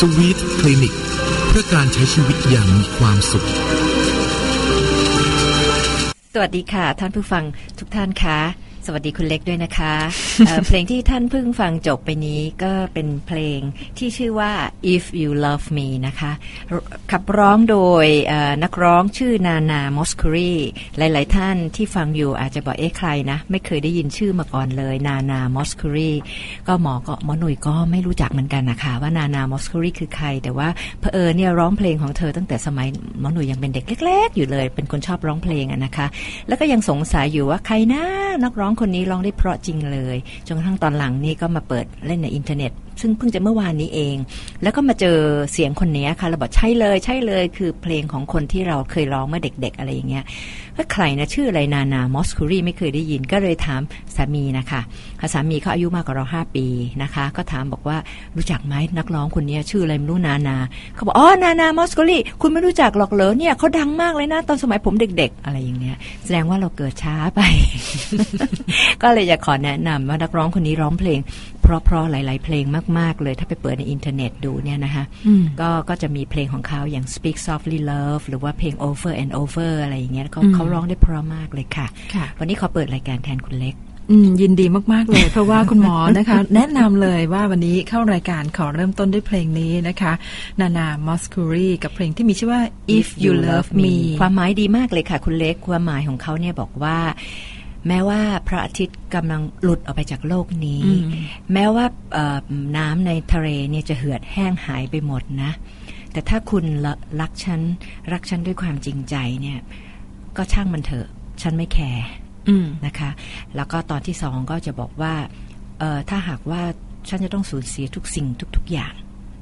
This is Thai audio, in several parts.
สวีทคลินิก เพื่อการใช้ชีวิตอย่างมีความสุข สวัสดีค่ะ ท่านผู้ฟังทุกท่านคะ สวัสดีคุณเล็กด้วยนะคะเอ่อเพลงที่ท่านเพิ่งฟังจบไปนี้ก็เป็นเพลงที่ชื่อว่า If You Love Me นะคะรขับร้องโดยเอ่อนักร้องชื่อนานามอสคูรีหลาย ๆ ท่านที่ฟังอยู่อาจจะบอกเอ๊ะใครนะ ไม่เคยได้ยินชื่อมาก่อนเลย นานามอสคูรีก็หมอก็หมอหนุ่ยก็ไม่รู้จักเหมือนกันนะคะว่านานามอสคูรีคือใคร แต่ว่าเพอเออเนี่ยร้องเพลงของเธอตั้งแต่สมัยหมอหนุ่ยยังเป็นเด็กเล็ก ๆ อยู่เลย เป็นคนชอบร้องเพลงอะนะคะ แล้วก็ยังสงสัยอยู่ว่าใครนะนักร้องคนนี้ร้องได้เพราะจริงเลย จนกระทั่งตอนหลังนี่ก็มาเปิดเล่นในอินเทอร์เน็ต ซึ่งเพิ่งจะเมื่อวานนี้เอง แล้วก็มาเจอเสียงคนนี้ค่ะเราบอกใช่เลยใช่เลยคือเพลงของคนที่เราเคยร้องเมื่อเด็ก ๆ อะไรอย่างเงี้ยว่าใครนะชื่ออะไรนานามอสคูรีไม่เคยได้ยินก็เลยถามสามีนะคะสามีเขาอายุมากกว่าเราห้าปีนะคะ ก็ถามบอกว่ารู้จักไหมนักร้องคนนี้ชื่ออะไรไม่รู้นานาเขาบอกอ๋อนานามอสคูรีคุณไม่รู้จักหรอกเหรอเนี่ยเขาดังมากเลยนะตอนสมัยผมเด็ก ๆ อะไรอย่างเงี้ยแสดงว่าเราเกิดช้าไป ก็เลยอยากขอแนะนำว่านักร้องคนนี้ร้องเพลง เพราะๆหลาย ๆ เพลงมาก ๆ เลยถ้าไปเปิดในอินเทอร์เน็ตดูเนี่ยนะคะอืมก็ก็จะมีเพลงของเขาอย่าง Speak Softly Love หรือว่าเพลง Over and Over อะไรอย่างเงี้ยเขาอืมเขาร้องได้เพราะมากเลยค่ะค่ะ วันนี้ขอเปิดรายการแทนคุณเล็กอืมยินดีมาก ๆ เลย เพราะว่าคุณหมอนะคะ แนะนำเลยว่าวันนี้เข้ารายการขอเริ่มต้นด้วยเพลงนี้นะคะ นานามอสคูรีกับเพลงที่มีชื่อว่า If You Love Me ความหมายดีมากเลยค่ะ คุณเล็กความหมายของเขาเนี่ยบอกว่า แม้ว่าพระอาทิตย์กำลังหลุดออกไปจากโลกนี้อืมแม้ว่าเอ่อน้ำในทะเลเนี่ยจะเหือดแห้งหายไปหมดนะ แต่ถ้าคุณละรักฉัน รักฉันด้วยความจริงใจเนี่ย ก็ช่างมันเถอะ ฉันไม่แคร์อืมนะคะ แล้วก็ตอนที่สองก็จะบอกว่าเอ่อถ้าหากว่าฉันจะต้องสูญเสียทุกสิ่งทุก ๆอย่าง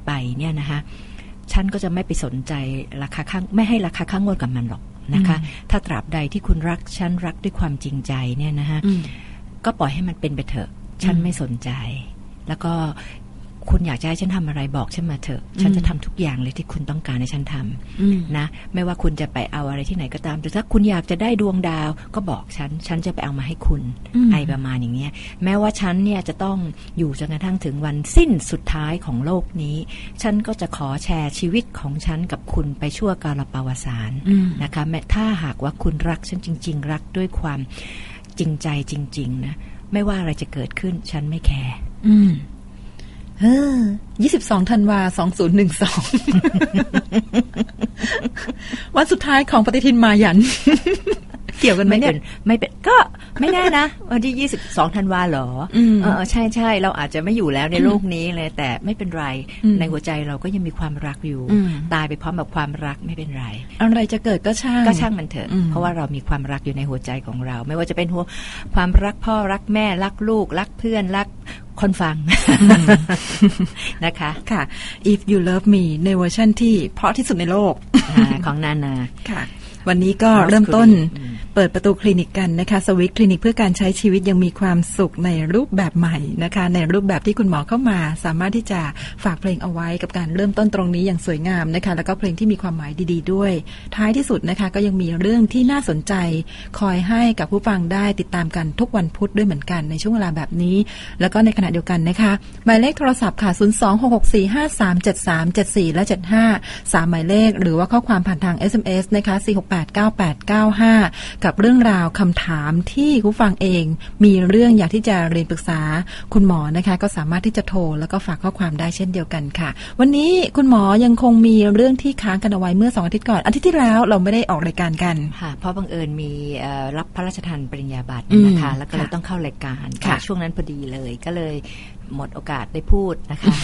ไปเนี่ยนะคะฉันก็จะไม่ไปสนใจราคาข้างไม่ให้ราคาข้างงวดกับมันหรอก นะคะ ถ้าตราบใดที่คุณรักฉันรักด้วยความจริงใจเนี่ยนะคะอืมก็ปล่อยให้มันเป็นไปเถอะ ฉันไม่สนใจ แล้วก็ คุณอยากจะให้ฉันทำอะไรบอกฉันมาเถอะ ฉันจะทำทุกอย่างเลยที่คุณต้องการให้ฉันทำอืมนะ ไม่ว่าคุณจะไปเอาอะไรที่ไหนก็ตาม แต่ถ้าคุณอยากจะได้ดวงดาวก็บอกฉัน ฉันจะไปเอามาให้คุณอืมไอประมาณอย่างเงี้ย แม้ว่าฉันเนี่ยจะต้องอยู่จนกระทั่งถึงวันสิ้นสุดท้ายของโลกนี้ ฉันก็จะขอแชร์ชีวิตของฉันกับคุณไปชั่วกาลปาวสารอืมนะคะนะคะ แม้ถ้าหากว่าคุณรักฉันจริง ๆ รักด้วยความจริงใจจริง ๆ นะ ไม่ว่าอะไรจะเกิดขึ้นฉันไม่แคร์อืม เออยี่สิบสองธันวาสองศูนย์หนึ่งสองวันสุดท้ายของปฏิทินมายัน เกี่ยวกันไหมไม่เนี่เป็ยนไม่เป็นก็ไม่แน่นะ วันที่ยี่สิบสองธันวาเหรออมเออใช่ใช่เราอาจจะไม่อยู่แล้วในโลกนี้เลย แต่ไม่เป็นไรอืมในหัวใจเราก็ยังมีความรักอยู่อืมตายไปพร้อมกับความรักไม่เป็นไรอะไรจะเกิดก็ช่างก็ช่างมันเถอะอืมเพราะว่าเรามีความรักอยู่ในหัวใจของเรา ไม่ว่าจะเป็นหัวความรักพ่อรักแม่รักลูก รักเพื่อนรักคนฟังนะคะค่ะ If You Love Me ในเวอร์ชั่นที่เพราะที่สุดในโลกอ่าของนานาค่ะ วันนี้ก็ Mouse เริ่มต้นอืม เปิดประตูคลินิกกันนะคะสวิตคลินิกเพื่อการใช้ชีวิตยังมีความสุขในรูปแบบใหม่นะคะ ในรูปแบบที่คุณหมอเข้ามา สามารถที่จะฝากเพลงเอาไว้กับการเริ่มต้นตรงนี้อย่างสวยงามนะคะ แล้วก็เพลงที่มีความหมายดี ๆ ด้วย ท้ายที่สุดนะคะก็ยังมีเรื่องที่น่าสนใจ คอยให้กับผู้ฟังได้ติดตามกันทุกวันพุธด้วยเหมือนกันในช่วงเวลาแบบนี้ แล้วก็ในขณะเดียวกันนะคะหมายเลขโทรศัพท์ค่ะ 02664537374 และ 75 3หมายเลข หรือว่าข้อความผ่านทาง SMS นะคะ 4689895กับเรื่องราวคำถามที่ผู้ฟังเอง มีเรื่องอยากที่จะเรียนปรึกษาคุณหมอนะคะ ก็สามารถที่จะโทรแล้วก็ฝากข้อความได้เช่นเดียวกันค่ะ วันนี้คุณหมอยังคงมีเรื่องที่ค้างกันเอาไว้เมื่อสองอาทิตย์ก่อนอาทิตย์ที่แล้วเราไม่ได้ออกรายการกันค่ะเพราะบังเอิญมีเอ่อรับพระราชทานปริญญาบัตรอืมนะคะแล้วก็เลยค่ะต้องเข้ารายการค่ะช่วงนั้นพอดีเลยก็เลย หมดโอกาสได้พูดนะคะ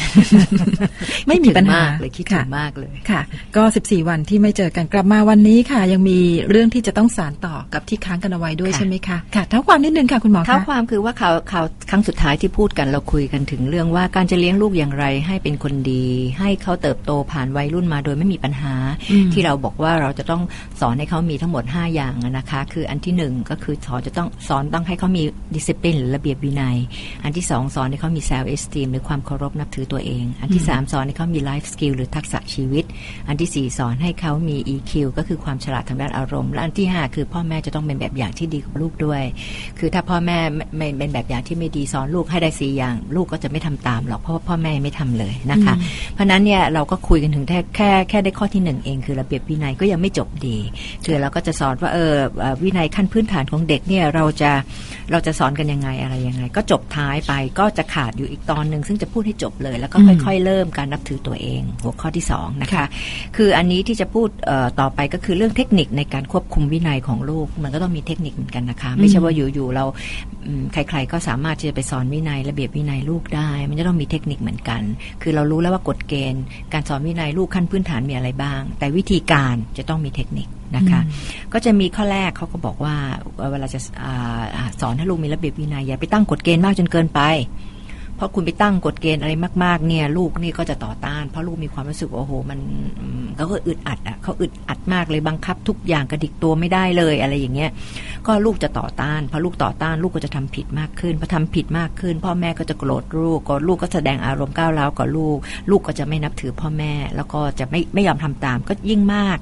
ไม่มีปัญหาคิดถึงมากเลยคิดถึค่ะงมากเลยค่ะ ก็ 14 วันที่ไม่เจอกันกลับมาวันนี้ค่ะ ยังมีเรื่องที่จะต้องสารต่อกับที่ค้างกันเอาไว้ด้วยค่ะใช่ไหมคะค่ะเท้าความนิดนึงค่ะคุณหมอเท้าคะความคือว่าข่าวข่าว ครั้งสุดท้ายที่พูดกันเราคุยกันถึงเรื่องว่าการจะเลี้ยงลูกอย่างไรให้เป็นคนดี ให้เขาเติบโตผ่านวัยรุ่นมาโดยไม่มีปัญหาอืมที่เราบอกว่าเราจะต้องสอนให้เขามีทั้งหมด 5 อย่างอะนะคะ คืออันที่หนึ่งก็คือสอนจะต้องสอนต้องให้เขามีดิสซิปลินหรือระเบียบวินัย อันที่สองสอนให้เขามี self esteem หรือความเคารพนับถือตัวเอง อันที่สามสอนให้เขามี life skill หรือทักษะชีวิต อันที่สี่สอนให้เขามี EQ ก็คือความฉลาดทางด้านอารมณ์และอันที่ห้าคือพ่อแม่จะต้องเป็นแบบอย่างที่ดีกับลูกด้วย คือถ้าพ่อแม่ไม่ไม่เป็นแบบอย่างที่ไม่ดีสอนลูกให้ได้สี่อย่าง ลูกก็จะไม่ทำตามหรอกเพราะว่าพ่อแม่ไม่ทำเลยนะคะ เพราะฉะนั้นเนี่ยเราก็คุยกันถึงแค่แค่แค่ได้ข้อที่หนึ่งเองคือระเบียบวินัยก็ยังไม่จบดี คือเราก็จะสอนว่าเออเอ่อวินัยขั้นพื้นฐานของเด็กเนี่ยเราจะเราจะสอนกันยังไงอะไรยังไง ก็จบท้ายไปก็จะขาดอยู่อีกตอนหนึ่งซึ่งจะพูดให้จบเลย แล้วก็ค่อย ๆ เริ่มการนับถือตัวเอง หัวข้อที่สองนะคะคืออันนี้ที่จะพูดเอ่อต่อไปก็คือเรื่องเทคนิคในการควบคุมวินัยของลูกมันก็ต้องมีเทคนิคเหมือนกันนะคะ ไม่ใช่ว่าอยู่ๆเราอืมใครๆก็สามารถที่จะไปสอนวินัยระเบียบวินัยลูกได้ มันจะต้องมีเทคนิคเหมือนกัน คือเรารู้แล้วว่ากฎเกณฑ์ การสอนวินัยลูกขั้นพื้นฐานมีอะไรบ้าง แต่วิธีการจะต้องมีเทคนิคนะคะก็จะมีข้อแรกเขาก็บอกว่าเอ่อเวลาจะอ่าอ่าสอนให้ลูกมีระเบียบวินัยอย่าไปตั้งกฎเกณฑ์มากจนเกินไป เพราะคุณไปตั้งกฎเกณฑ์อะไรมาก ๆ เนี่ย ลูกนี่ก็จะต่อต้าน เพราะลูกมีความรู้สึกว่าโอ้โห มันเขาก็อึดอัดอะเขาอึดอัดมากเลยบังคับ ทุกอย่างกระดิกตัวไม่ได้เลยอะไรอย่างเงี้ย ก็ลูกจะต่อต้านพอลูกต่อต้าน ลูกก็จะทำผิดมากขึ้นพอทำผิดมากขึ้น พ่อแม่ก็จะโกรธลูกก็ลูกก็แสดงอารมณ์ก้าวร้าวกับลูก ลูกก็จะไม่นับถือพ่อแม่ แล้วก็จะไม่ไม่ยอมทำตามก็ยิ่งมาก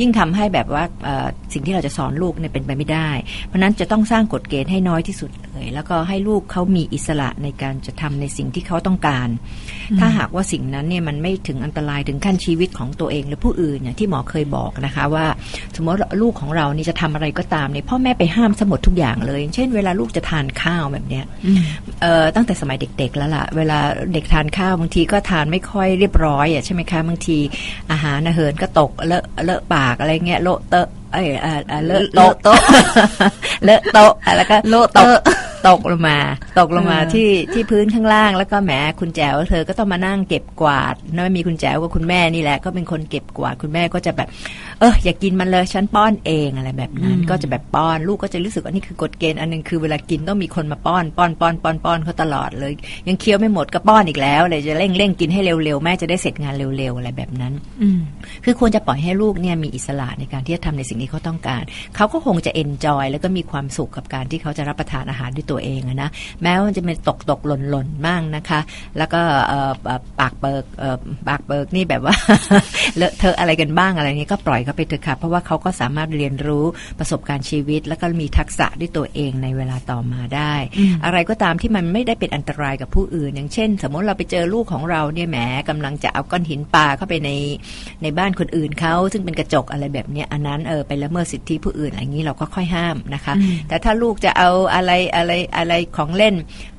ยิ่งทำให้แบบว่าเอ่อสิ่งที่เราจะสอนลูกเนี่ยเป็นไปไม่ได้ เพราะฉะนั้นจะต้องสร้างกฎเกณฑ์ให้น้อยที่สุดเลยแล้วก็ให้ลูกเขามีอิสระในการจะทำในสิ่งที่เขาต้องการ ถ้าหากว่าสิ่งนั้นเนี่ยมันไม่ถึงอันตรายถึงขั้นชีวิตของตัวเองหรือผู้อื่นอย่างที่หมอเคยบอกนะคะว่า สมมติลูกของเรานี่จะทำอะไรก็ตามเนี่ยพ่อแม่ไปห้ามสมดทุกอย่างเลยอย่างเช่นเวลาลูกจะทานข้าวแบบเนี้ยเอ่อตั้งแต่สมัยเด็ก ๆ แล้วล่ะ เวลาเด็กทานข้าวบางทีก็ทานไม่ค่อยเรียบร้อยอะใช่ไหมคะบางทีอาหารอาเหินก็ตกเลอะเลอะปากอะไรเงี้ยโละเตอะเอ้ยเอ่อเอ่อเลอะโต๊ะโต๊ะเลอะโต๊ะแล้วก็โละตกตกลงมา ตกลงมาเออที่ที่พื้นข้างล่าง แล้วก็แหมคุณแจ๋วเธอก็ต้องมานั่งเก็บกวาดนะมีคุณแจ๋วกับคุณแม่นี่แหละ ก็เป็นคนเก็บกวาดคุณแม่ก็จะแบบ เอออย่ากินมันเลยฉันป้อนเองอะไรแบบนั้น ก็จะแบบป้อนลูกก็จะรู้สึกว่านี่คือกฎเกณฑ์อันหนึงคือเวลากินต้องมีคนมาป้อนป้อนป้อนป้อนป้อนเขาตลอดเลย ยังเคี้ยวไม่หมดก็ป้อนอีกแล้วเลยจะเร่งเร่งกินให้เร็วๆแม่จะได้เสร็จงานเร็วๆอะไรแบบนั้น อืมคือควรจะปล่อยให้ลูกเนี่ยมีอิสระในการที่จะทำในสิ่งที่เขาต้องการเขาก็คงจะเอนจอยแล้วก็มีความสุขกับการที่เขาจะรับประทานอาหารด้วยตัวเองอะนะแม้ว่ามันจะเป็นตกตกหล่นหล่นบ้างนะคะ แล้วก็เอ่อเอ่อปากเปิกเอ่อปากเปิกนี่แบบว่าเลอะเทอะอะไรกันบ้างอะไรนี้ก็ปล่อยเขาไปเถอะค่ะ เพราะว่าเขาก็สามารถเรียนรู้ประสบการณ์ชีวิต แล้วก็มีทักษะด้วยตัวเองในเวลาต่อมาได้ อะไรก็ตามที่มันไม่ได้เป็นอันตรายกับผู้อื่น อย่างเช่น สมมติเราไปเจอลูกของเราเนี่ยแหมกำลังจะเอาก้อนหินปาเข้าไปในในบ้านคนอื่นเขาซึ่งเป็นกระจกอะไรแบบเนี้ยอันนั้นเออไปละเมิดสิทธิผู้อื่นอะไรอย่างนี้เราก็ค่อยห้ามนะคะ แต่ถ้าลูกจะเอาอะไรอะไรอะไรของเล่น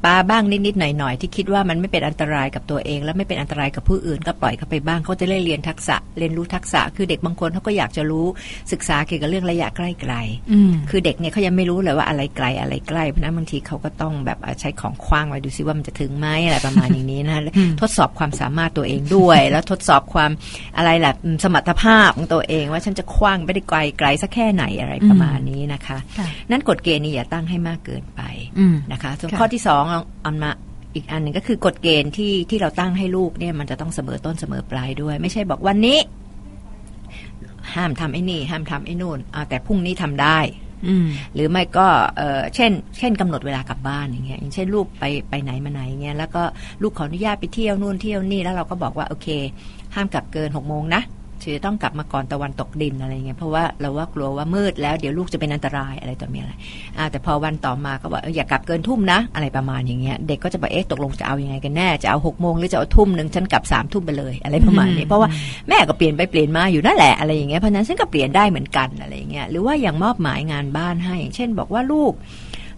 ปาบ้างนิดๆหน่อยๆที่คิดว่ามันไม่เป็นอันตรายกับตัวเอง และไม่เป็นอันตรายกับผู้อื่น ก็ปล่อยเขาไปบ้างเขาจะได้เรียนทักษะเรียนรู้ทักษะคือเด็กบางคนเขาก็อยากจะรู้ศึกษาเกี่ยวกับเรื่องระยะใกล้ๆอืมคือเด็กเนี่ยเขายังไม่รู้เลยว่าอะไรไกลอะไรใกล้เพราะฉะนั้นบางทีเขาก็ต้องแบบอะใช้ของคว้างไว้ดูซิว่ามันจะถึงไหมอะไรประมาณอย่างนี้นะอืมทดสอบความสามารถตัวเองด้วย แล้วทดสอบความอะไรล่ะอืมสมรรถภาพของตัวเอง ว่าฉันจะคว้างไปได้ไกลไกลสักแค่ไหนอะไรประมาณนี้นะคะค่ะนั่นกฎเกณฑ์นี่อย่าตั้งให้มากเกินไปอืมนะคะส่วนค่ะข้อที่สองเอาเอามาอีกอันหนึ่งก็คือกฎเกณฑ์ที่ที่เราตั้งให้ลูกเนี่ยมันจะต้องเสมอต้นเสมอปลายด้วย ไม่ใช่บอกวันนี้ ห้ามทำไอ้นี่ ห้ามทำไอ้นู่นอ่าแต่พรุ่งนี้ทำได้อืมหรือไม่ก็เอ่อเช่น เช่นกำหนดเวลากลับบ้านอย่างเงี้ยอย่างเช่นลูกไปไปไหนมาไหนเงี้ยแล้วก็ลูกขออนุญาตไปเที่ยวนู่นเที่ยวนี่แล้วเราก็บอกว่าโอเค ห้ามกลับเกินหกโมงนะ จะต้องกลับมาก่อนตะวันตกดินอะไรเงี้ยเพราะว่าเราว่ากลัวว่ามืดแล้วเดี๋ยวลูกจะเป็นอันตรายอะไรต่อมีอะไรอ่าแต่พอวันต่อมาก็บอกเอออย่ากลับเกินทุ่มนะ อะไรประมาณอย่างเงี้ยเด็กก็จะบอกเอ๊ะตกลงจะเอายังไงกันแน่จะเอาหกโมงหรือจะเอาทุ่มหนึ่งฉันกลับสามทุ่มไปเลยอะไรประมาณนี้เพราะว่าแม่ก็เปลี่ยนไปเปลี่ยนมาอยู่นั่นแหละอะไรอย่างเงี้ยเพราะฉะนั้นฉันก็เปลี่ยนได้เหมือนกันอะไรอย่างเงี้ยหรือว่าอย่างมอบหมายงานบ้านให้เช่น บอกว่าลูก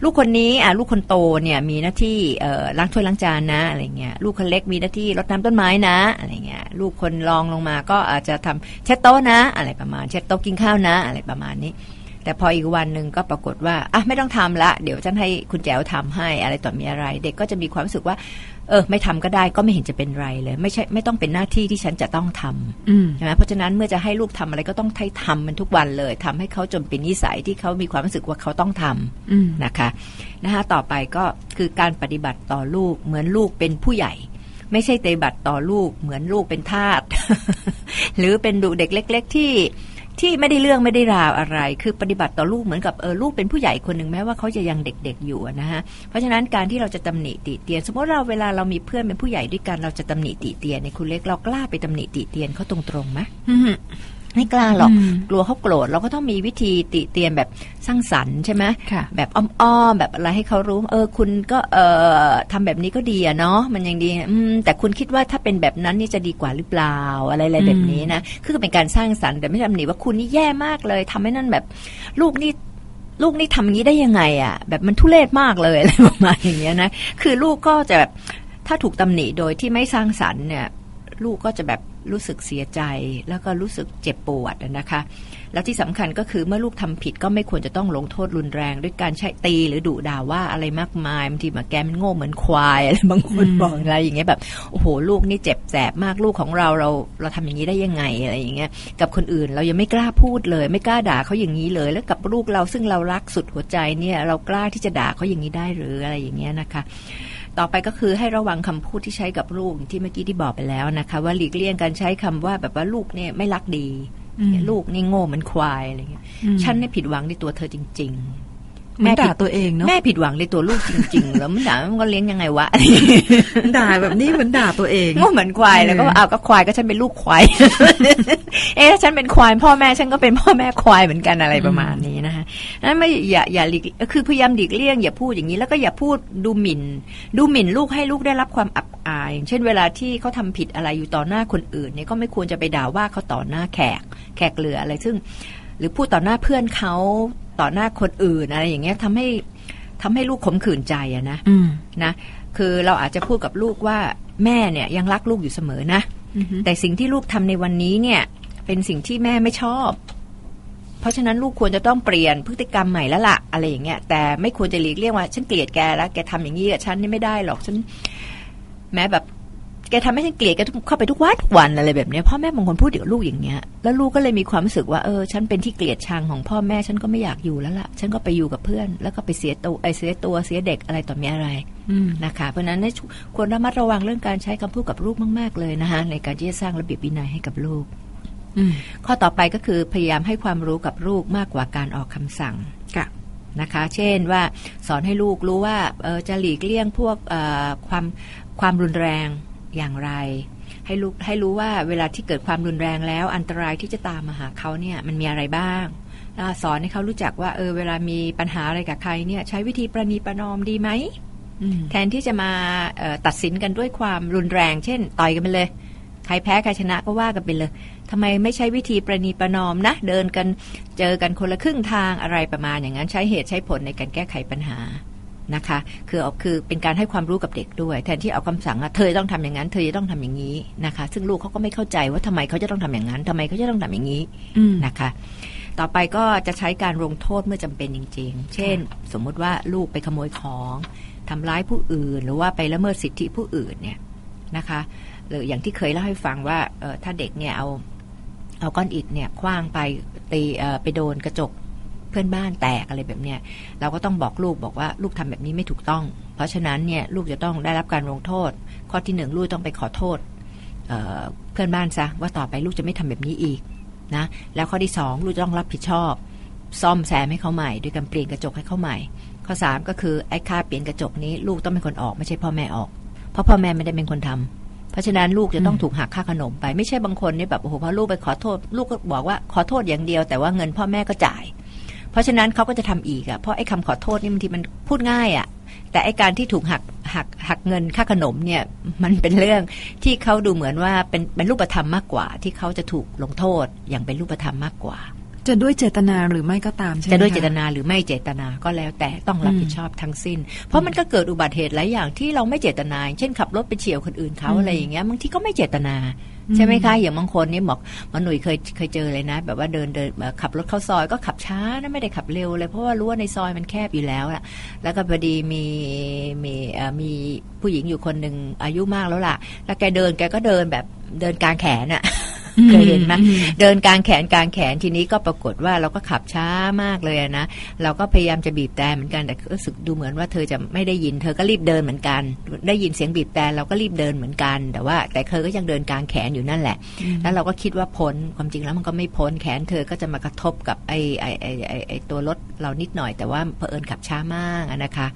ลูกคนนี้อะลูกคนโตเนี่ยมีหน้าที่เอ่อล้างถ้วยล้างจานนะอะไรเงี้ยลูกคนเล็กมีหน้าที่รดน้ำต้นไม้นะอะไรเงี้ยลูกคนรองลงมาก็อาจจะทำเช็ดโต๊ะนะ อะไรประมาณ เช็ดโต๊ะกินข้าวนะ อะไรประมาณนี้ แต่พออีกวันหนึ่งก็ปรากฏว่าอะไม่ต้องทำละ เดี๋ยวฉันให้คุณแจ๋วทำให้อะไรต่อมีอะไร เด็กก็จะมีความรู้สึกว่า เออ ไม่ทำก็ได้ก็ไม่เห็นจะเป็นไรเลย ไม่ใช่ไม่ต้องเป็นหน้าที่ที่ฉันจะต้องทำอืมใช่ไหมเพราะฉะนั้นเมื่อจะให้ลูกทำอะไรก็ต้องให้ทำมันทุกวันเลยทำให้เขาจนเป็นนิสัยที่เขามีความรู้สึกว่าเขาต้องทำอืมนะคะนะคะต่อไปก็คือการปฏิบัติต่อลูกเหมือนลูกเป็นผู้ใหญ่ ไม่ใช่ปฏิบัติต่อลูกเหมือนลูกเป็นทาสหรือเป็นดูเด็กเล็ก ๆ ที่ ที่ไม่ได้เรื่องไม่ได้ราวอะไร คือปฏิบัติต่อลูกเหมือนกับเออลูกเป็นผู้ใหญ่คนหนึ่งแม้ว่าเขาจะยังเด็กๆอยู่นะฮะเพราะฉะนั้นการที่เราจะตำหนิติเตียน สมมติเราเวลาเรามีเพื่อนเป็นผู้ใหญ่ด้วยกันเราจะตำหนิติเตียนในคุณเล็กเรากล้าไปตำหนิติเตียนเขาตรงๆไหม ไม่กล้าหรอกอืมกลัวเขาโกรธเราก็ต้องมีวิธีติเตียนแบบสร้างสรรค์ใช่ไหมค่ะแบบอ้อมๆแบบอะไรให้เขารู้ เออ คุณก็เออทำแบบนี้ก็ดีอะเนาะมันยังดีอืมแต่คุณคิดว่าถ้าเป็นแบบนั้นนี่จะดีกว่าหรือเปล่าอะไรอะไรแบบนี้นะคือเป็นการสร้างสรรค์แต่ไม่ทำหนีว่าคุณนี่แย่มากเลยทำให้นั่นแบบ ลูกนี่ลูกนี่ทำอย่างนี้ได้ยังไงอะแบบมันทุเรศมากเลยอะไรประมาณอย่างเงี้ยนะคือลูกก็จะแบบถ้าถูกตำหนิโดยที่ไม่สร้างสรรค์เนี่ย ลูกก็จะแบบ รู้สึกเสียใจ แล้วก็รู้สึกเจ็บปวดนะคะ แล้วที่สำคัญก็คือเมื่อลูกทำผิดก็ไม่ควรจะต้องลงโทษรุนแรง ด้วยการใช้ตีหรือดุด่าว่าอะไรมากมายบางทีมาแกมันโง่เหมือนควายอะไรบางคนบอกอะไรอย่างเงี้ยแบบโอ้โหลูกนี่เจ็บแสบมากลูกของเราเราเราทำอย่างนี้ได้ยังไงอะไรอย่างเงี้ยกับคนอื่นเรายังไม่กล้าพูดเลย ไม่กล้าด่าเขาอย่างนี้เลย แล้วกับลูกเราซึ่งเรารักสุดหัวใจเนี่ยเรากล้าที่จะด่าเขาอย่างนี้ได้หรืออะไรอย่างเงี้ยนะคะ ต่อไปก็คือให้ระวังคำพูดที่ใช้กับลูกที่เมื่อกี้ที่บอกไปแล้วนะคะ ว่าหลีกเลี่ยงการใช้คำว่าแบบว่าลูกเนี่ยไม่รักดีอืมลูกนี่โง่เหมือนควายอะไรเงี้ยอืมฉันเนี่ยผิดหวังในตัวเธอจริงแม่ แม่ผิด่าดตัวเองเนาะๆแม่ผิดหวังในตัวลูกจริง ๆ แล้วมันด่ามันก็เลี้ยงยังไงวะด่าแบบนี้เหมือนด่าตัวเองโง่เหมือนควายแล้วก็เออเอาก็ควายก็ฉันเป็นลูกควายเอ๊ะถ้าฉันเป็นควายพ่อแม่ฉันก็เป็นพ่อแม่ควายเหมือนกันอะไรประมาณนี้นะคะนั้นไม่อย่าอย่าหลีกคือพยายามหลีกเลี่ยงอย่าพูดอย่างนี้แล้วก็อย่าพูดดูหมิ่น ดูหมิ่นลูกให้ลูกได้รับความอับอายอย่างเช่นเวลาที่เขาทำผิดอะไรอยู่ต่อหน้าคนอื่นเนี่ยก็ไม่ควรจะไปด่าว่าเขาต่อหน้าแขกแขกเหลืออะไรซึ่ง หรือพูดต่อหน้าเพื่อนเขาต่อหน้าคนอื่นอะไรอย่างเงี้ยทำให้ทำให้ลูกขมขื่นใจอะนะอืมนะคือเราอาจจะพูดกับลูกว่าแม่เนี่ยยังรักลูกอยู่เสมอนะอือฮึแต่สิ่งที่ลูกทำในวันนี้เนี่ย เป็นสิ่งที่แม่ไม่ชอบ เพราะฉะนั้นลูกควรจะต้องเปลี่ยนพฤติกรรมใหม่แล้วล่ะ อะไรอย่างเงี้ยแต่ไม่ควรจะหลีกเลี่ยงว่า ฉันเกลียดแกแล้วแกทำอย่างนี้กับฉันนี่ไม่ได้หรอกฉัน แม้แบบ แกทำให้ฉันเกลียดแกทุกเข้าไปทุกวันทุกวันอะไรแบบเนี้ยพ่อแม่บางคนพูดกับลูกอย่างเงี้ยแล้วลูกก็เลยมีความรู้สึกว่าเออฉันเป็นที่เกลียดชังของพ่อแม่ฉันก็ไม่อยากอยู่แล้วล่ะ ฉันก็ไปอยู่กับเพื่อน แล้วก็ไปเสียตัวไอเสียตัวเสียเด็กอะไรต่อมีอะไรอืมนะคะเพราะฉะนั้นให้ควรระมัดระวังเรื่องการใช้คำพูดกับลูกมาก ๆ เลยนะคะในการที่จะสร้างระเบียบวินัยให้กับลูกอืมข้อต่อไปก็คือพยายามให้ความรู้กับลูกมากกว่าการออกคำสั่งค่ะนะคะ เช่นว่าสอนให้ลูกรู้ว่าเออจะหลีกเลี่ยงพวกเอ่อความความรุนแรง อย่างไร ให้ลูกให้รู้ว่าเวลาที่เกิดความรุนแรงแล้วอันตรายที่จะตามมาหาเขาเนี่ยมันมีอะไรบ้างแล้วสอนให้เขารู้จักว่าเออเวลามีปัญหาอะไรกับใครเนี่ย ใช้วิธีประนีประนอมดีไหมอืมแทนที่จะมาเอ่อตัดสินกันด้วยความรุนแรง เช่น ต่อยกันไปเลย ใครแพ้ใครชนะก็ว่ากันไปเลยทำไมไม่ใช้วิธีประนีประนอมนะ เดินกันเจอกันคนละครึ่งทางอะไรประมาณอย่างนั้นใช้เหตุใช้ผลในการแก้ไขปัญหา นะคะ คือเอาคือเป็นการให้ความรู้กับเด็กด้วย แทนที่เอาคำสั่งอะเธอต้องทำอย่างนั้น เธอจะต้องทำอย่างนี้นะคะ ซึ่งลูกเขาก็ไม่เข้าใจว่าทำไมเขาจะต้องทำอย่างนั้นทำไมเขาจะต้องทำอย่างนี้อืมนะคะ ต่อไปก็จะใช้การลงโทษเมื่อจำเป็นจริง ๆ เช่น สมมุติว่าลูกไปขโมยของทำร้ายผู้อื่น หรือว่าไปละเมิดสิทธิผู้อื่นเนี่ยนะคะหรืออย่างที่เคยเล่าให้ฟังว่าเออถ้าเด็กเนี่ยเอาเอาก้อนอิฐเนี่ยคว้างไปตีเอ่อไปโดนกระจก เพื่อนบ้านแตกอะไรแบบเนี้ยเราก็ต้องบอกลูกบอกว่าลูกทำแบบนี้ไม่ถูกต้อง เพราะฉะนั้นเนี่ยลูกจะต้องได้รับการลงโทษ ข้อที่หนึ่งลูกต้องไปขอโทษเเพื่อนบ้านซะว่าต่อไปลูกจะไม่ทำแบบนี้อีกนะแล้วข้อที่สองลูกจะต้องรับผิดชอบ ซ่อมแซมให้เขาใหม่ด้วยการเปลี่ยนกระจกให้เขาใหม่ ข้อสามก็คือไอ้ค่าเปลี่ยนกระจกนี้ลูกต้องเป็นคนออกไม่ใช่พ่อแม่ออก เพราะพ่อแม่ไม่ได้เป็นคนทำเพราะฉะนั้นลูกจะต้องถูกหักค่าขนมไปไม่ใช่บางคนเนี่ยแบบโอ้โหพอลูกไปขอโทษ ลูกก็บอกว่าขอโทษอย่างเดียวแต่ว่าเงินพ่อแม่ก็จ่าย เพราะฉะนั้นเขาก็จะทำอีกอะเพราะไอ้คำขอโทษนี่บางทีมันพูดง่ายอะแต่ไอ้การที่ถูกหักหักหักเงินค่าขนมเนี่ยมันเป็นเรื่องที่เขาดูเหมือนว่าเป็นเป็นรูปธรรมมากกว่า ที่เขาจะถูกลงโทษอย่างเป็นรูปธรรมมากกว่า จะด้วยเจตนาหรือไม่ก็ตามใช่ไหมจะด้วยคเจตนาหรือไม่เจตนาก็แล้วแต่ต้องรับผิดชอบทั้งสิ้น เพราะมันก็เกิดอุบัติเหตุหลายอย่างที่เราไม่เจตนาอย่างเช่นขับรถไปเฉียวคนอื่นเขาอืมอะไรอย่างเงี้ยบางทีก็ไม่เจตนาอืม ใช่ไหมคะอย่างบางคนนี่บอกมนหนุ่ยเคยเคยเจอเลยนะ แบบว่าเดินเดินขับรถเข้าซอยก็ขับช้านะไม่ได้ขับเร็วเลยเพราะว่ารู้ว่าในซอยมันแคบอยู่แล้วล่ะ แล้วก็พอดีมีมีมีผู้หญิงอยู่คนหนึ่งอายุมากแล้วล่ะ แล้วแกเดินแกก็เดินแบบเดินกลางแขนอะ เคยเห็นไหมอืมเดินกลางแขนกลางแขนทีนี้ก็ปรากฏว่าเราก็ขับช้ามากเลยอะนะเราก็พยายามจะบีบแต่เหมือนกันแต่รู้สึกดูเหมือนว่าเธอจะไม่ได้ยิน เธอก็รีบเดินเหมือนกัน ได้ยินเสียงบีบแต่เราก็รีบเดินเหมือนกัน แต่ว่า แต่เธอก็ยังเดินกลางแขนอยู่นั่นแหละ แล้วเราก็คิดว่าพ้นความจริงแล้วมันก็ไม่พ้นแขนเธอก็จะมากระทบกับไอ้ไอ้ไอ้ไอ้ไอ้ตัวรถเรานิดหน่อย แต่ว่าเผอิญขับช้ามากอะนะคะ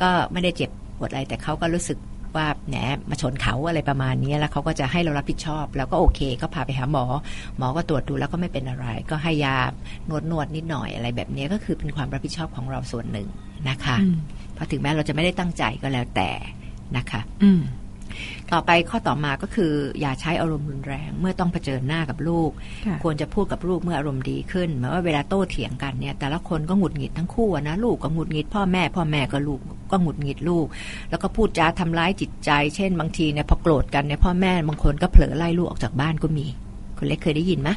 ก็ไม่ได้เจ็บปวดอะไรแต่เขาก็รู้สึก ว่าแหนมาชนเขาอะไรประมาณนี้แล้วเขาก็จะให้เรารับผิดชอบ แล้วก็โอเคก็พาไปหาหมอ หมอก็ตรวจดูแล้วก็ไม่เป็นอะไร ก็ให้ยานวดนวดนิดหน่อยอะไรแบบนี้ก็คือเป็นความรับผิดชอบของเราส่วนหนึ่งนะคะอืมเพราะถึงแม้เราจะไม่ได้ตั้งใจก็แล้วแต่นะคะ อืม ต่อไปข้อต่อมาก็คือ อย่าใช้อารมณ์รุนแรง เมื่อต้องเผชิญหน้ากับลูกค่ะควรจะพูดกับลูกเมื่ออารมณ์ดีขึ้นหมายว่าเวลาโต้เถียงกันเนี่ย แต่ละคนก็หงุดหงิดทั้งคู่อะนะลูกก็หงุดหงิดพ่อแม่พ่อแม่ก็ลูกก็หงุดหงิดลูก แล้วก็พูดจาทำร้ายจิตใจ เช่น บางทีเนี่ยพอโกรธกันเนี่ยพ่อแม่บางคนก็เผลอไล่ลูกออกจากบ้านก็มี คุณเล็กเคยได้ยินไหม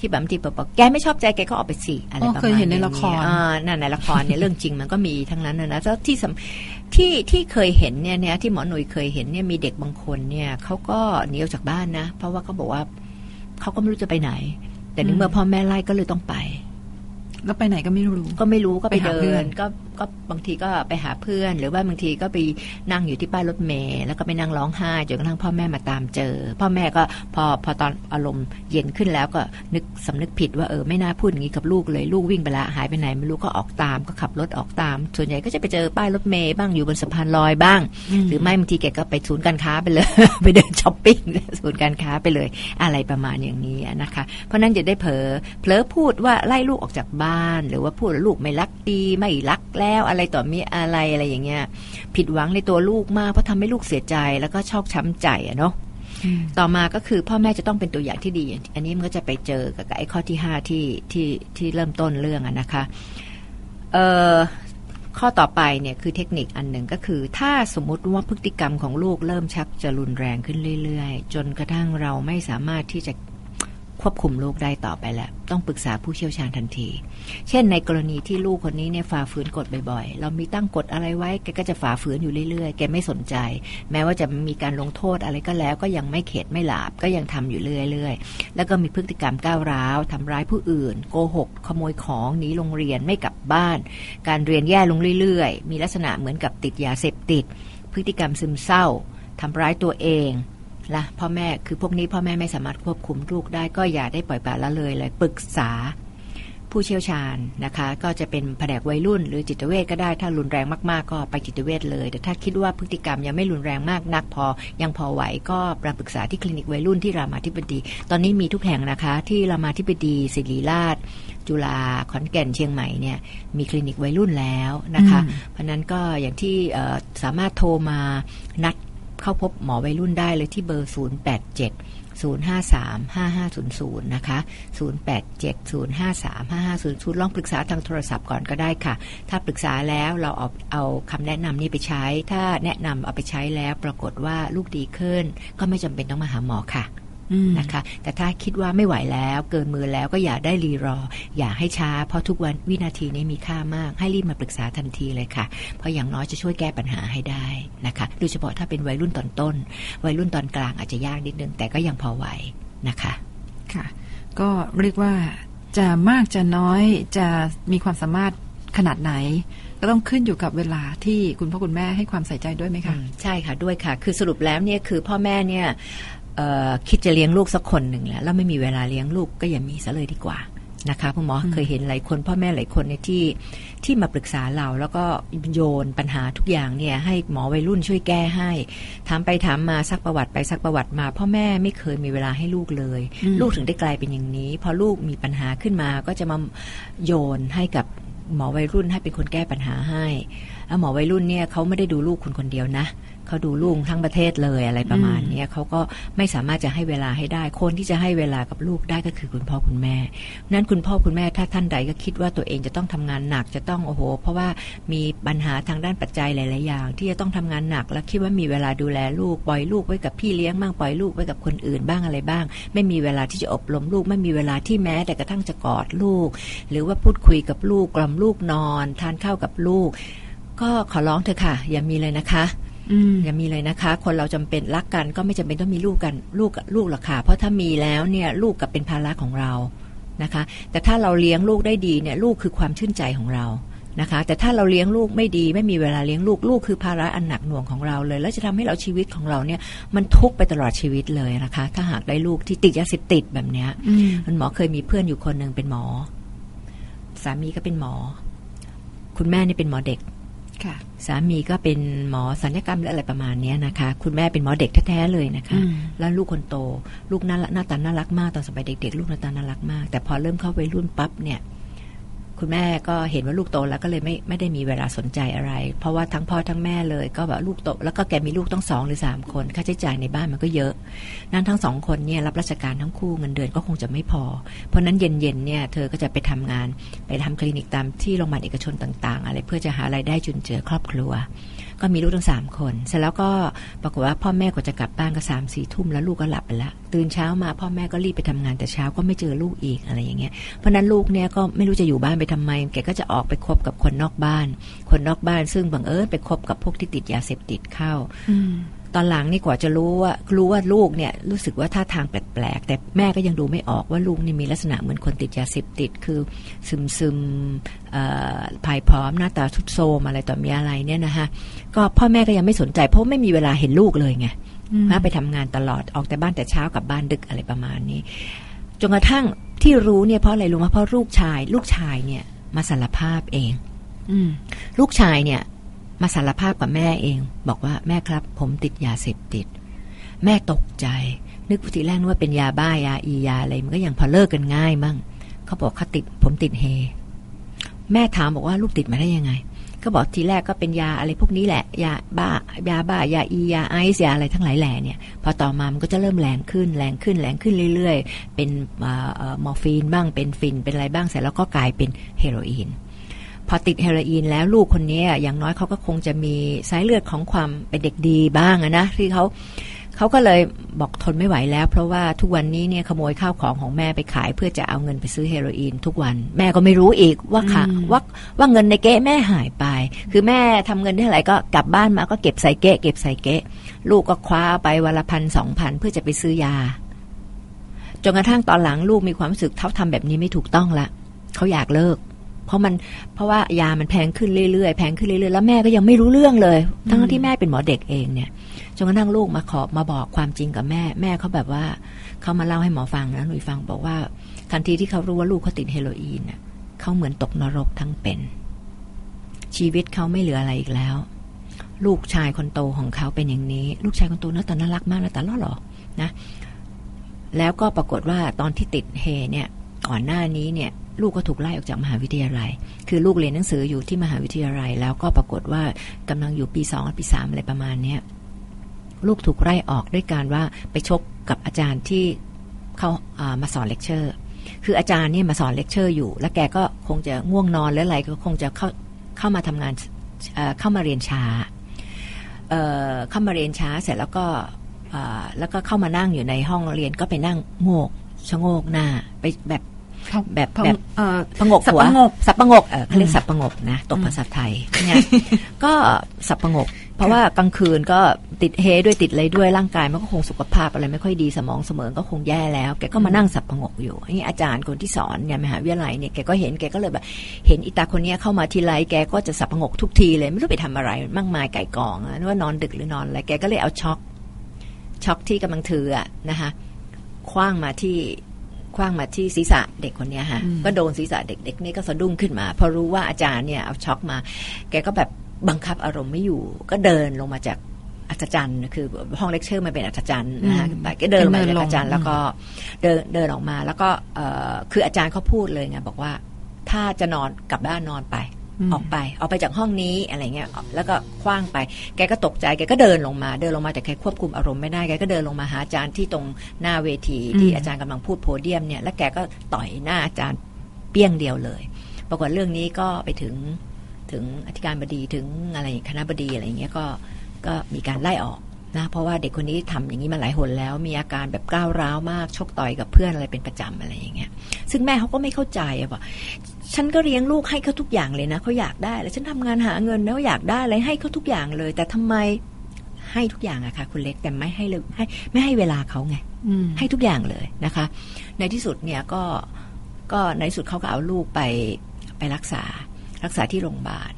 ที่แบบบางทีบอกบอกแกไม่ชอบใจแกก็ออกไปสิอะไรอ๋อประมาณเคยเห็นในละครอ่านั่นในละครเนี่ยเรื่องจริงมันก็มีทั้งนั้นนะนะแล้วที่สำที่ที่เคยเห็นเนี่ยเนี่ยที่หมอหนุ่ยเคยเห็นเนี่ยมีเด็กบางคนเนี่ยเขาก็หนีออกจากบ้านนะ เพราะว่าเขาบอกว่าเขาก็ไม่รู้จะไปไหน แต่ในอืมเมื่อพ่อแม่ไล่ก็เลยต้องไป แล้วไปไหนก็ไม่รู้ ก็ไม่รู้ก็ไปไปหาเดิเพื่อนนก็ก็บางทีก็ไปหาเพื่อน หรือว่าบางทีก็ไปนั่งอยู่ที่ป้ายรถเมล์แล้วก็ไปนั่งร้องไห้จนกระทั่งพ่อแม่มาตามเจอ พ่อแม่ก็พอพอตอนอารมณ์เย็นขึ้นแล้วก็นึกสำนึกผิดว่าเออไม่น่าพูดอย่างนี้กับลูกเลยลูกวิ่งไปละหายไปไหนไม่รู้ก็ออกตามก็ขับรถออกตาม ส่วนใหญ่ก็จะไปเจอป้ายรถเมล์บ้างอยู่บนสะพานลอยบ้าง หรือไม่บางทีแกก็ไปศูนย์การค้าไปเลย ไปเดินช้อปปิ้งศูนย์การค้าไปเลย อะไรประมาณอย่างนี้นะคะ เพราะฉะนั้นจะได้เผลอเผลอพูดว่าไล่ลูกออกจากบ้านหรือว่าพูดว่าลูกไม่รักดีไม่รักแล้วอะไรต่อมีอะไรอะไรอย่างเงี้ย ผิดหวังในตัวลูกมากเพราะทำให้ลูกเสียใจแล้วก็ชอกช้ำใจอะเนาะอืมต่อมาก็คือพ่อแม่จะต้องเป็นตัวอย่างที่ดี อันนี้มันก็จะไปเจอกับไอ้ข้อที่ห้าที่ที่ที่เริ่มต้นเรื่องอะนะคะเอ่อข้อต่อไปเนี่ยคือเทคนิคอันหนึ่งก็คือ ถ้าสมมุติว่าพฤติกรรมของลูกเริ่มชักจะรุนแรงขึ้นเรื่อย ๆ จนกระทั่งเราไม่สามารถที่จะ ควบคุมลูกได้ต่อไปแล้วต้องปรึกษาผู้เชี่ยวชาญทันที เช่นในกรณีที่ลูกคนนี้เนี่ยฝ่าฝืนกฎบ่อยๆ เรามีตั้งกฎอะไรไว้แกก็จะฝ่าฝืนอยู่เรื่อยๆ แกไม่สนใจ แม้ว่าจะมีการลงโทษอะไรก็แล้ว ก็ยังไม่เข็ดไม่หลาบก็ยังทำอยู่เรื่อยๆ แล้วก็มีพฤติกรรมก้าวร้าวทำร้ายผู้อื่น โกหก ขโมยของหนีโรงเรียนไม่กลับบ้าน การเรียนแย่ลงเรื่อยๆ มีลักษณะเหมือนกับติดยาเสพติด พฤติกรรมซึมเศร้าทำร้ายตัวเอง ละพ่อแม่คือพวกนี้พ่อแม่ไม่สามารถควบคุมลูกได้ก็อย่าได้ปล่อยปละละเลยเลยปรึกษาผู้เชี่ยวชาญนะคะ ก็จะเป็นแผนกวัยรุ่น หรือจิตเวชก็ได้ถ้ารุนแรงมากๆ ก็ไปจิตเวชเลย แต่ถ้าคิดว่าพฤติกรรมยังไม่รุนแรงมากนักพอ ยังพอไหวก็มาปรึกษาที่คลินิกวัยรุ่นที่รามาธิบดี ตอนนี้มีทุกแห่งนะคะ ที่รามาธิบดีศิริราช จุฬาขอนแก่นเชียงใหม่เนี่ยมีคลินิกวัยรุ่นแล้วนะคะอืมเพราะฉะนั้นก็อย่างที่เอ่อสามารถโทรมานัด เข้าพบหมอวัยรุ่นได้เลยที่เบอร์ 087 053-5500 นะคะ 087-053-5500 ลองปรึกษาทางโทรศัพท์ก่อนก็ได้ค่ะ ถ้าปรึกษาแล้วเราเอาเอาคำแนะนำนี้ไปใช้ ถ้าแนะนำเอาไปใช้แล้วปรากฏว่าลูกดีขึ้น ก็ไม่จำเป็นต้องมาหาหมอค่ะ นะคะ แต่ถ้าคิดว่าไม่ไหวแล้วเกินมือแล้วก็อย่าได้รีรอ อย่าให้ช้า เพราะทุกวันวินาทีนี้มีค่ามาก ให้รีบมาปรึกษาทันทีเลยค่ะ เพราะอย่างน้อยจะช่วยแก้ปัญหาให้ได้นะคะ โดยเฉพาะถ้าเป็นวัยรุ่นตอนต้น วัยรุ่นตอนกลางอาจจะยากนิดนึง แต่ก็ยังพอไหวนะคะค่ะ ก็เรียกว่าจะมากจะน้อยจะมีความสามารถขนาดไหนก็ต้องขึ้นอยู่กับเวลาที่คุณพ่อคุณแม่ให้ความใส่ใจด้วยไหมคะอืมใช่ค่ะด้วยค่ะ คือสรุปแล้วเนี่ยคือพ่อแม่เนี่ยเอ่อ คิดจะเลี้ยงลูกสักคนหนึ่งแล้วแล้วไม่มีเวลาเลี้ยงลูกก็อย่ามีซะเลยดีกว่านะคะคุณหมอเคยเห็นหลายคนพ่อแม่หลายคนเนี่ยที่ที่มาปรึกษาเรา แล้วก็โยนปัญหาทุกอย่างเนี่ยให้หมอวัยรุ่นช่วยแก้ให้ถามไปถามมาซักประวัติไปซักประวัติมา พ่อแม่ไม่เคยมีเวลาให้ลูกเลยอืมลูกถึงได้กลายเป็นอย่างนี้ พอลูกมีปัญหาขึ้นมาก็จะมาโยนให้กับหมอวัยรุ่นให้เป็นคนแก้ปัญหาให้แล้วหมอวัยรุ่นเนี่ยเขาไม่ได้ดูลูกคุณคนเดียวนะเขาดูลูกทั้งประเทศเลยอะไรประมาณเนี้ยเขาก็ไม่สามารถจะให้เวลาให้ได้ คนที่จะให้เวลากับลูกได้ก็คือคุณพ่อคุณแม่นั้นคุณพ่อคุณแม่ถ้าท่านใดก็คิดว่าตัวเองจะต้องทำงานหนักจะต้องโอ้โห เพราะว่ามีปัญหาทางด้านปัจจัยหลาย ๆ อย่าง ที่จะต้องทำงานหนักแล้วคิดว่ามีเวลาดูแลลูกปล่อยลูกไว้กับพี่เลี้ยงบ้างปล่อยลูกไว้กับคนอื่นบ้างอะไรบ้าง ไม่มีเวลาที่จะอบรมลูก ไม่มีเวลาที่แม้แต่กระทั่งจะกอดลูก หรือว่าพูดคุยกับลูกกล่อมลูกนอน ทานข้าวกับลูก ก็ขอร้องเถอะค่ะ อย่ามีเลยนะคะ อืมอย่ามีเลยนะคะ คนเราจำเป็นรักกันก็ไม่จำเป็นต้องมีลูกกันลูกลูกหรอกค่ะ เพราะถ้ามีแล้วเนี่ยลูกกับเป็นภาระของเรานะคะ แต่ถ้าเราเลี้ยงลูกได้ดีเนี่ยลูกคือความชื่นใจของเรานะคะแต่ถ้าเราเลี้ยงลูกไม่ดีไม่มีเวลาเลี้ยงลูกลูกคือภาระอันหนักหน่วงของเราเลย แล้วจะทำให้เราชีวิตของเราเนี่ยมันทุกข์ไปตลอดชีวิตเลยนะคะ ถ้าหากได้ลูกที่ติดยาเสพติดแบบเนี้ยอืมคุณหมอเคยมีเพื่อนอยู่คนหนึ่งเป็นหมอ สามีก็เป็นหมอ คุณแม่นี่เป็นหมอเด็กค่ะ สามีก็เป็นหมอสัญญกรรมหรืออะไรประมาณเนี้ยนะคะ คุณแม่เป็นหมอเด็กแท้ๆเลยนะคะอืมแล้วลูกคนโต ลูกน่ารักหน้าตาน่ารักมากตอนสมัยเด็กๆ ลูกหน้าตาน่ารักมาก แต่พอเริ่มเข้าวัยรุ่นปั๊บเนี่ย คุณแม่ก็เห็นว่าลูกโตแล้วก็เลยไม่ไม่ได้มีเวลาสนใจอะไร เพราะว่าทั้งพ่อทั้งแม่เลย ก็แบบลูกโตแล้วก็แกมีลูกต้องสองหรือสามคนค่าใช้จ่ายในบ้านมันก็เยอะ นั้นทั้งสองคนเนี่ยรับราชการทั้งคู่เงินเดือนก็คงจะไม่พอ เพราะนั้นเย็นๆเนี่ยเธอก็จะไปทำงานไปทำคลินิกตามที่โรงพยาบาลเอกชนต่าง ๆ อะไรเพื่อจะหารายได้จุนเจือครอบครัว ก็มีลูกทั้งสามคน เสร็จแล้วก็ปรากฏว่าพ่อแม่ก็จะกลับบ้านก็สามสี่ทุ่มแล้วลูกก็หลับไปละตื่นเช้ามาพ่อแม่ก็รีบไปทำงานแต่เช้าก็ไม่เจอลูกอีกอะไรอย่างเงี้ยเพราะนั้นลูกเนี่ยก็ไม่รู้จะอยู่บ้านไปทำไม แกก็จะออกไปคบกับคนนอกบ้าน คนนอกบ้านซึ่งบังเอิญไปคบกับพวกที่ติดยาเสพติดเข้าอื ตอนหลังนี่กว่าจะรู้ว่ารู้ว่าลูกเนี่ยรู้สึกว่าท่าทางแปลกๆ แต่แม่ก็ยังดูไม่ออกว่าลูกนี่มีลักษณะเหมือนคนติดยาเสพติด คือซึมซึมๆเอ่อภายพร้อมหน้าตาทุดโทรมอะไรต่อมีอะไรเนี่ยนะคะก็พ่อแม่ก็ยังไม่สนใจ เพราะไม่มีเวลาเห็นลูกเลยไงอืมนะไปทำงานตลอดออกแต่บ้านแต่เช้ากลับบ้านดึกอะไรประมาณนี้จนกระทั่งที่รู้เนี่ยเพราะอะไรรู้ไหมเพราะลูกชาย ลูกชายเนี่ยมาสารภาพเอง อืมลูกชายเนี่ย มาสารภาพกับแม่เอง บอกว่าแม่ครับ ผมติดยาเสพติด แม่ตกใจ นึกทีแรกนึกว่าเป็นยาบ้ายาอียาอะไรมันก็ยังพอเลิกกันง่ายมั่งเขาบอกเขาติด ผมติดเฮ แม่ถามบอกว่าลูกติดมาได้ยังไง ก็บอกทีแรกก็เป็นยาอะไรพวกนี้แหละ ยาบ้ายาบ้ายาอียาไอซ์ยาอะไรทั้งหลายแหล่เนี่ย พอต่อมามันก็จะเริ่มแรงขึ้นแรงขึ้นแรงขึ้นเรื่อย ๆ เป็นอ่อเอ่อมอร์ฟีนบ้างเป็นฟินเป็นอะไรบ้างเสร็จแล้วก็กลายเป็นเฮโรอีน พอติดเฮโรอีนแล้วลูกคนนี้อย่างน้อยเขาก็คงจะมีสายเลือดของความเป็นเด็กดีบ้างอะนะที่เขาเขาก็เลยบอกทนไม่ไหวแล้ว เพราะว่าทุกวันนี้เนี่ยขโมยข้าวของของแม่ไปขาย เพื่อจะเอาเงินไปซื้อเฮโรอีนทุกวัน แม่ก็ไม่รู้อีกว่าค่ะอืมว่าว่าเงินในเก๊ะแม่หายไป คือแม่ทำเงินได้เท่าไหร่ก็กลับบ้านมาก็เก็บใส่เก๊ะเก็บใส่เก๊ะลูกก็คว้าไปวันละพันสองพันเพื่อจะไปซื้อยาจนกระทั่งตอนหลังลูกมีความรู้สึกเขาทำแบบนี้ไม่ถูกต้องละเขาอยากเลิก เพราะมันเพราะว่ายามันแพงขึ้นเรื่อยๆแพงขึ้นเรื่อยๆแล้วแม่ก็ยังไม่รู้เรื่องเลย ทั้งที่แม่เป็นหมอเด็กเองเนี่ยจนกระทั่งลูกมาขอมาบอกความจริงกับแม่ แม่เขาแบบว่าเขามาเล่าให้หมอฟังนะหนุ่ยฟังบอกว่า ทันทีที่เขารู้ว่าลูกเขาติดเฮโรอีนน่ะเขาเหมือนตกนรกทั้งเป็น ชีวิตเขาไม่เหลืออะไรอีกแล้ว ลูกชายคนโตของเขาเป็นอย่างนี้ ลูกชายคนโตหน้าตาน่ารักมากหน้าตาล่อหล่อนะแล้วก็ปรากฏว่าตอนที่ติดเฮเนี่ยก่อนหน้านี้เนี่ย ลูกก็ถูกไล่ออกจากมหาวิทยาลัย คือลูกเรียนหนังสืออยู่ที่มหาวิทยาลัย แล้วก็ปรากฏว่ากำลังอยู่ปีสองปีสามอะไรประมาณเนี้ยลูกถูกไล่ออกด้วยการว่าไปชกกับอาจารย์ที่เขาามาสอนเลคเชอร์ คืออาจารย์เนี่ยมาสอนเลคเชอร์อยู่ แล้วแกก็คงจะง่วงนอนหรืออะไรก็คงจะเข้าเข้ามาทำงานเเข้ามาเรียนช้าเเข้ามาเรียนช้าเสร็จแล้วก็แล้วก็เข้ามานั่งอยู่ในห้องเรียนก็ไปนั่งโงกชะโงกหน้าไปแบบ แบบพะแบบเอ่อประงกสับหัวประงกสับประงกเออเขาเรียกสับประงกนะตกภาษาไทยเนี่ยก็สับประงก เพราะว่ากลางคืนก็ติดเฮด้วยติดอะไรด้วยร่างกายมันก็คงสุขภาพอะไรไม่ค่อยดีสมองเสมอก็คงแย่แล้ว แกก็มานั่งสับประงกอยู่นี่อาจารย์คนที่สอนเนี่ยมหาวิทยาลัยเนี่ยแกก็เห็นแกก็เลยแบบเห็นอิตาคนเนี้ยเข้ามาทีไรแกก็จะสับประงกทุกทีเลยไม่รู้ไปทำอะไรมากมายไก่กองอะว่านอนดึกหรือนอนอะไรแกก็เลยเอาช็อกช็อกที่กำลังถืออะนะคะคว้างมาที่ค ว้างมาที่ศีรษะเด็กคนเนี้ยฮะอืมก็โดนศีรษะเด็กๆนี่ก็สะดุ้งขึ้นมาพอรู้ว่าอาจารย์เนี่ยเอาช็อกมา แกก็แบบบังคับอารมณ์ไม่อยู่ ก็เดินลงมาจากอัศจรรย์คือห้องเลคเชอร์มันเป็นอัศจรรย์นะฮะอืมแต่ก็เดินลงมาเดินจากลงอาจารย์แล้วก็เดินเดินออกมาแล้วก็เอ่อคืออาจารย์เขาพูดเลยไงบอกว่าถ้าจะนอนกลับบ้านนอนไปม ออกไปออกไปจากห้องนี้อะไรเงี้ยแล้วก็คว้างไป แกก็ตกใจแกก็เดินลงมา เดินลงมาแต่แกควบคุมอารมณ์ไม่ได้แกก็เดินลงมาหาอาจารย์ที่ตรงหน้าเวทีที่อืมอาจารย์กำลังพูดโพเดียมเนี่ยแล้วแกก็ต่อยหน้าอาจารย์เปี้ยงเดียวเลย ปรากฏเรื่องนี้ก็ไปถึงถึงอธิการบดีถึงอะไรคณะบดีอะไรเงี้ยก็ก็มีการไล่ออก นะเพราะว่าเด็กคนนี้ทำอย่างนี้มาหลายหนแล้ว มีอาการแบบก้าวร้าวมากชกต่อยกับเพื่อนอะไรเป็นประจำอะไรอย่างเงี้ยซึ่งแม่เขาก็ไม่เข้าใจอะว่าฉันก็เลี้ยงลูกให้เขาทุกอย่างเลยนะเขาอยากได้ แล้วฉันทำงานหาเงินแล้วอยากได้อะไรให้เขาทุกอย่างเลย แต่ทำไมให้ทุกอย่างอะค่ะ คุณเล็กแต่ไม่ให้เลยให้ไม่ให้เวลาเขาไงอืมให้ทุกอย่างเลยนะคะ ในที่สุดเนี่ยก็ก็ในที่สุดเขาก็เอาลูกไปไปรักษารักษาที่โรงพยาบาล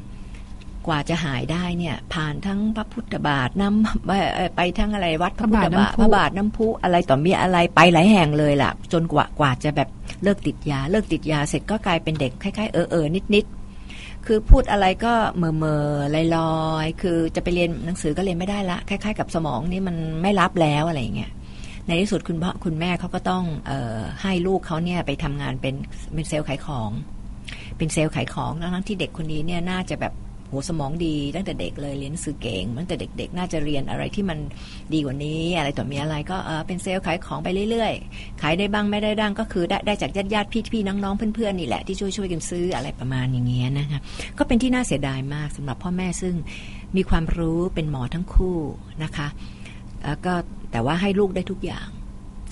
กว่าจะหายได้เนี่ยผ่านทั้งพระพุทธบาทน้ำเอ่อเอ่อไปทั้งอะไรวัดพระพุทธบาทพระบาทน้ำพุอะไรต่อมีอะไรไปหลายแห่งเลยล่ะ จนกว่ากว่าจะแบบเลิกติดยา เลิกติดยาเสร็จก็กลายเป็นเด็กคล้ายๆเออเออนิดนิดๆคือพูดอะไรก็เมอเมอลอยลอยๆคือจะไปเรียนหนังสือก็เรียนไม่ได้ละคล้าย ๆ กับสมองนี่มันไม่รับแล้วอะไรอย่างเงี้ยในที่สุดคุณพ่อคุณแม่เขาก็ต้องเออให้ลูกเขาเนี่ยไปทำงานเป็นเป็นเซลล์ขายของ เป็นเซลล์ขายของทั้งๆที่เด็กคนนี้เนี่ยน่าจะแบบ โหสมองดีตั้งแต่เด็กเลยเรียนสือเก่งตั้งแต่เด็ก ๆ น่าจะเรียนอะไรที่มันดีกว่านี้ อะไรต่อมีอะไรก็เออเป็นเซลล์ขายของไปเรื่อยๆ ขายได้บ้างไม่ได้บ้างก็คือได้ได้จากญาติญาติๆพี่ๆน้องๆเพื่อนๆนี่แหละที่ช่วยช่วยๆกันซื้ออะไรประมาณอย่างเงี้ยนะคะก็เป็นที่น่าเสียดายมากสำหรับพ่อแม่ซึ่งมีความรู้เป็นหมอทั้งคู่นะคะแล้วก็แต่ว่าให้ลูกได้ทุกอย่าง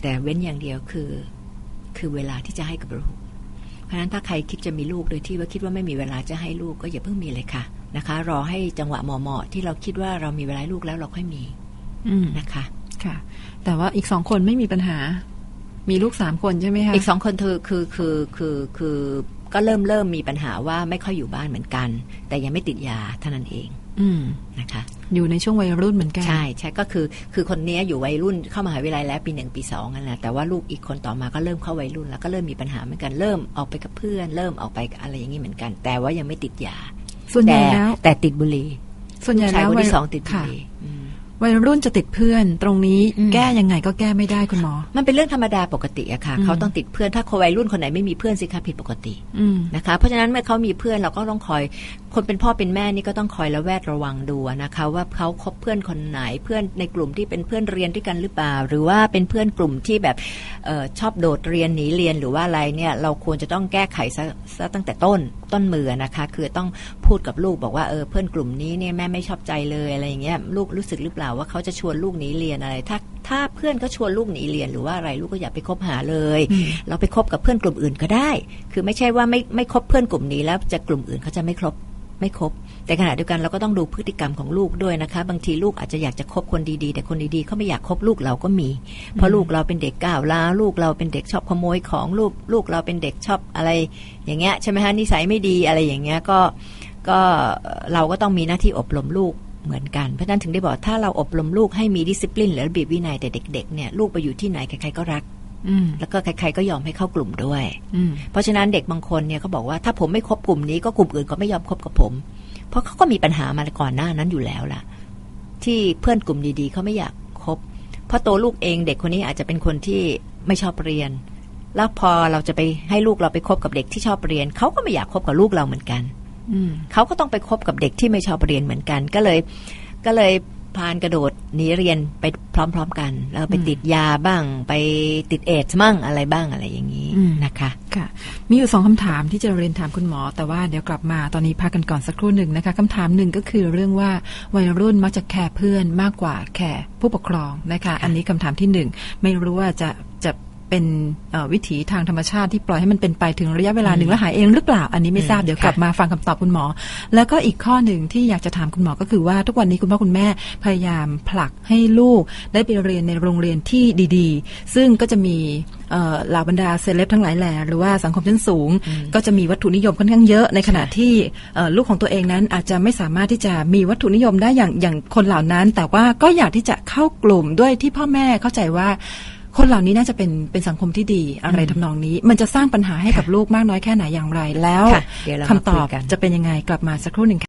แต่เว้นอย่างเดียวคือ คือเวลาที่จะให้กับลูก เพราะนั้นถ้าใครคิดจะมีลูกโดยที่ว่าคิดว่าไม่มีเวลาจะให้ลูกก็อย่าเพิ่งมีเลยค่ะ นะคะ รอให้จังหวะเหมาะๆที่เราคิดว่าเรามีเวลาให้ลูกแล้วเราค่อยมีอืมนะคะค่ะ แต่ว่าอีกสองคนไม่มีปัญหา มีลูกสามคนใช่ไหมคะอีกสองคนคือคือคือคือคือก็เริ่มเริ่มมีปัญหาว่าไม่ค่อยอยู่บ้านเหมือนกัน แต่ยังไม่ติดยาเท่านั้นเอง อืมนะคะ อยู่ในช่วงวัยรุ่นเหมือนกันใช่ใช่ก็คือ คือคนเนี้ยอยู่วัยรุ่นเข้ามหาวิทยาลัยแล้วปีหนึ่งปีสองนั่นแหละแต่ว่าลูกอีกคนต่อมาก็เริ่มเข้าวัยรุ่นแล้วก็เริ่มมีปัญหาเหมือนกันเริ่มออกไปกับเพื่อน เริ่มออกไปอะไรอย่างนี้เหมือนกัน แต่ว่ายังไม่ติดยา ส่วนใหญ่แต่แล้วแต่ติดบุหรี่ส่วนใหญ่ชายแล้วคนวัยที่สองติดบุค่ะหรี่อืมวัยรุ่นจะติดเพื่อนตรงนี้อืมแก้ยังไงก็แก้ไม่ได้คุณหมอ มันเป็นเรื่องธรรมดาปกติอะค่ะอืมเขาต้องติดเพื่อนถ้าคนวัยรุ่นคนไหนไม่มีเพื่อนสิคะผิดปกติอืมนะคะ เพราะฉะนั้นเมื่อเขามีเพื่อนเราก็ต้องคอย คนเป็นพ่อเป็นแม่นี่ก็ต้องคอยระแวดระวังดูนะคะ ว่าเขาคบเพื่อนคนไหนเพื่อนในกลุ่มที่เป็นเพื่อนเรียนด้วยกันหรือเปล่า หรือว่าเป็นเพื่อนกลุ่มที่แบบเออชอบโดดเรียนหนีเรียนหรือว่าอะไรเนี่ยเราควรจะต้องแก้ไขซะซะตั้งแต่ต้นต้นมือนะคะ คือต้องพูดกับลูกบอกว่าเออเพื่อนกลุ่มนี้เนี่ยแม่ไม่ชอบใจเลยอะไรอย่างเงี้ยลูกรู้สึกหรือเปล่าว่าเขาจะชวนลูกหนีเรียนอะไรถ้าถ้าเพื่อนเขาชวนลูกหนีเรียนหรือว่าอะไรลูกก็อย่าไปคบหาเลยอืมเราไปคบกับเพื่อนกลุ่มอื่นก็ได้ คือไม่ใช่ว่าไม่ไม่คบเพื่อนกลุ่มนี้แล้วจะกลุ่มอื่นเขาจะไม่ครบ ไม่ครบแต่ขณะเดียวกันเราก็ต้องดูพฤติกรรมของลูกด้วยนะคะ บางทีลูกอาจจะอยากจะคบคนดีๆ แต่คนดีๆเขาไม่อยากคบลูกเราก็มี เพราะลูกเราเป็นเด็กก้าวร้าวลูกเราเป็นเด็กชอบขโมยของลูกลูกเราเป็นเด็กชอบอะไร อย่างเงี้ยใช่ไหมฮะนิสัยไม่ดีอะไรอย่างเงี้ยก็ก็เราก็ต้องมีหน้าที่อบรมลูกเหมือนกัน เพราะนั้นถึงได้บอกถ้าเราอบรมลูกให้มีดิสซิ p ลินหรือระเบียบวินัยแต่เด็กๆเนี่ยลูกไปอยู่ที่ไหนใครๆก็รัก แล้วก็ใครๆก็ยอมให้เข้ากลุ่มด้วยอืมเพราะฉะนั้นเด็กบางคนเนี่ยเขาบอกว่าถ้าผมไม่คบกลุ่มนี้ก็กลุ่มอื่นก็ไม่ยอมคบกับผม เพราะเขาก็มีปัญหามาก่อนหน้านั้นอยู่แล้วล่ะ ที่เพื่อนกลุ่มดีๆเขาไม่อยากคบ เพราะตัวลูกเองเด็กคนนี้อาจจะเป็นคนที่ไม่ชอบเรียน แล้วพอเราจะไปให้ลูกเราไปคบกับเด็กที่ชอบเรียนเขาก็ไม่อยากคบกับลูกเราเหมือนกันอืมเขาก็ต้องไปคบกับเด็กที่ไม่ชอบเรียนเหมือนกัน ก็เลย ก็เลย พานกระโดดหนีเรียนไปพร้อม ๆ กันแล้วไปอืมติดยาบ้าง ไปติดเอดส์มั่งอะไรบ้างอะไรอย่างนี้อืมนะคะค่ะ มีอยู่สองคำถามที่จะเรียนถามคุณหมอ แต่ว่าเดี๋ยวกลับมาตอนนี้พักกันก่อนสักครู่หนึ่งนะคะคำถามหนึ่งก็คือเรื่องว่าวัยรุ่นมักจะแคร์เพื่อนมากกว่าแคร์ผู้ปกครองนะคะ อันนี้คำถามที่หนึ่งไม่รู้ว่าจะจะ เป็นเอ่อวิถีทางธรรมชาติที่ปล่อยให้มันเป็นไปถึงระยะเวลาหนึ่งแล้วหายเองหรือเปล่า อันนี้ไม่ทราบอืมเดี๋ยวกลับมาฟังคำตอบคุณหมอ แล้วก็อีกข้อหนึ่งที่อยากจะถามคุณหมอก็คือว่าทุกวันนี้คุณพ่อคุณแม่พยายามผลักให้ลูกได้ไปเรียนในโรงเรียนที่ดีๆ ซึ่งก็จะมีเอ่อเหล่าบรรดาเซเลบทั้งหลายแหล่หรือว่าสังคมชั้นสูง ก็จะมีวัตถุนิยมค่อนข้างเยอะในขณะที่เอ่อลูกของตัวเองนั้นอาจจะไม่สามารถที่จะมีวัตถุนิยมได้อย่างอย่างคนเหล่านั้น แต่ว่าก็อยากที่จะเข้ากลุ่มด้วยที่พ่อแม่เข้าใจว่า คนเหล่านี้น่าจะเป็นเป็นสังคมที่ดีอะไรทำนองนี้ มันจะสร้างปัญหาให้กับลูกมากน้อยแค่ไหนอย่างไร แล้วค่ะเดี๋ยวเรามาคำตอบคุยกันจะเป็นยังไงกลับมาสักครู่หนึ่งค่ะ